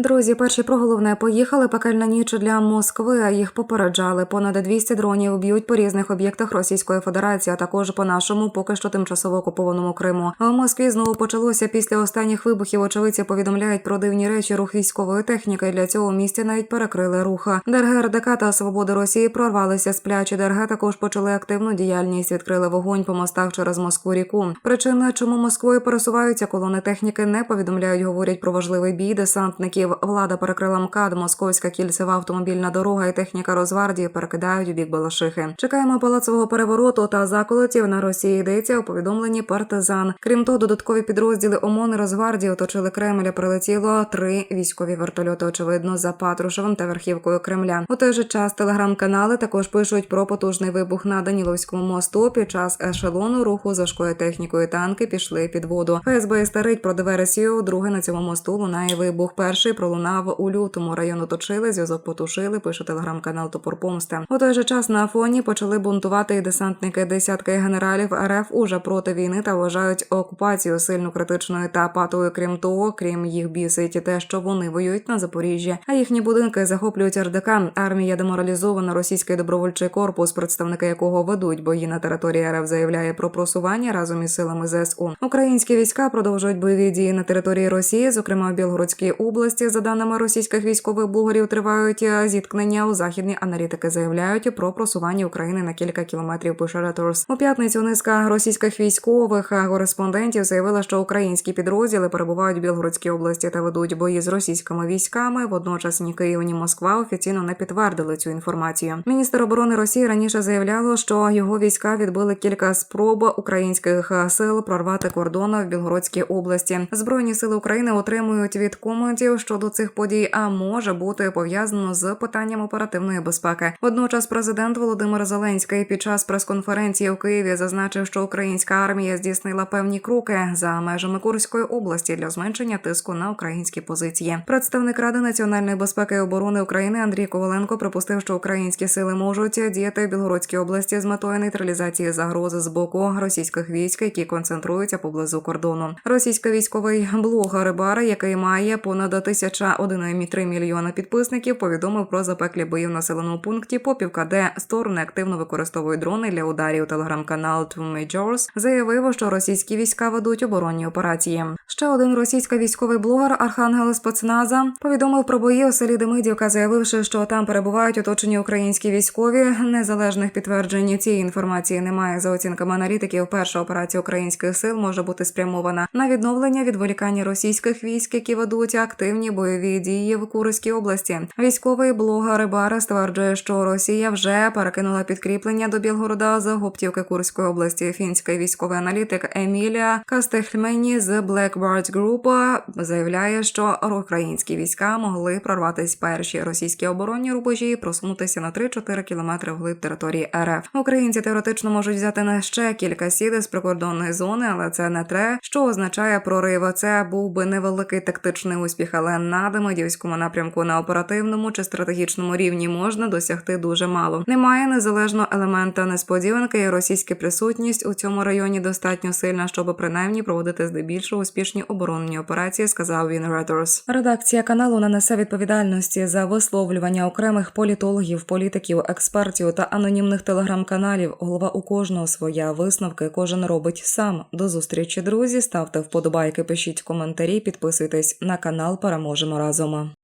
Друзі, перші про головне поїхали. Пекельна ніч для Москви. а Їх попереджали. Понад 200 дронів б'ють по різних об'єктах Російської Федерації, а також по нашому поки що тимчасово окупованому Криму. В Москві знову почалося після останніх вибухів. Очевидці повідомляють про дивні речі рух військової техніки. Для цього в місті навіть перекрили рух. ДРГ та Свободи Росії прорвалися сплячі. ДРГ також почали активну діяльність. Відкрили вогонь по мостах через Москву ріку. Причина, чому Москвою пересуваються колони техніки, не повідомляють. Говорять про важливий бій десантників. Влада перекрила МКАД, московська кільцева автомобільна дорога і техніка Розвардії перекидають у бік Балашихи. Чекаємо палацового перевороту та заколотів на Росії. Йдеться у повідомленні партизан. Крім того, додаткові підрозділи ОМОН і Розвардії оточили Кремля. Прилетіло три військові вертольоти. Очевидно, за Патрушевим та верхівкою Кремля. У той же час телеграм-канали також пишуть про потужний вибух на Даніловському мосту. Під час ешелону руху за технікою танки пішли під воду. ФСБ старить про диверсію. Друге на цьому мосту лунає вибух. Перший пролунав у лютому. Район оточили, зв'язок потушили. Пише телеграм-канал Топор Помсти. У той же час на фоні почали бунтувати і десантники. Десятки генералів РФ уже проти війни та вважають окупацію сильно критичною та патою. Крім того, крім їх бісить те, що вони воюють на Запоріжжі, а їхні будинки захоплюють РДК. Армія деморалізована. Російський добровольчий корпус, представники якого ведуть бої на території РФ, заявляє про просування разом із силами ЗСУ. Українські війська продовжують бойові дії на території Росії, зокрема в Білгородській області. За даними російських військових блогерів, тривають е, зіткнення. У західні аналітики заявляють про просування України на кілька кілометрів. Пише Reuters. у п'ятницю. Низка російських військових е, кореспондентів заявила, що українські підрозділи перебувають в Білгородській області та ведуть бої з російськими військами. Водночас ні Київ, ні Москва офіційно не підтвердили цю інформацію. Міністр оборони Росії раніше заявляло, що його війська відбили кілька спроб українських е, сил прорвати кордон в Білгородській області. Збройні сили України отримують від коментів щодо цих подій, а може бути пов'язано з питанням оперативної безпеки. Водночас, президент Володимир Зеленський під час прес-конференції у Києві зазначив, що українська армія здійснила певні кроки за межами Курської області для зменшення тиску на українські позиції. Представник Ради національної безпеки і оборони України Андрій Коваленко припустив, що українські сили можуть діяти в Білгородській області з метою нейтралізації загрози з боку російських військ, які концентруються поблизу кордону. Російський військовий блогер Рибара, який має понад тисяча 1,3 мільйона підписників, повідомив про запеклі бої в населеному пункті Попівка, де сторони активно використовують дрони для ударів. Телеграм-канал Two Majors заявив, що російські війська ведуть оборонні операції. Ще один російський військовий блогер Архангел Спецназа повідомив про бої у селі Демидівка, заявивши, що там перебувають оточені українські військові. Незалежних підтверджень цієї інформації немає. За оцінками аналітиків, перша операція українських сил може бути спрямована на відновлення відволікання російських військ, які ведуть активні бойові дії в Курській області. Військовий блогер Бара стверджує, що Росія вже перекинула підкріплення до Білгорода з Гоптівки Курської області. Фінський військовий аналітик Емілія Кастехмені з Blackbird Group заявляє, що українські війська могли прорватися перші російські оборонні рубежі і просунутися на 3-4 кілометри вглиб території РФ. Українці теоретично можуть взяти на ще кілька сіди з прикордонної зони, але це не те, що означає прорив. Це був би невеликий тактичний успіх, але на Демидівському напрямку на оперативному чи стратегічному рівні можна досягти дуже мало. Немає незалежного елемента несподіванки, і російська присутність у цьому районі достатньо сильна, щоб принаймні проводити здебільшого успішні оборонні операції, сказав він Reuters. Редакція каналу не несе відповідальності за висловлювання окремих політологів, політиків, експертів та анонімних телеграм-каналів. Голова у кожного своя висновки. Кожен робить сам. До зустрічі, друзі. Ставте вподобайки, пишіть коментарі, підписуйтесь на канал. Переможемо разом.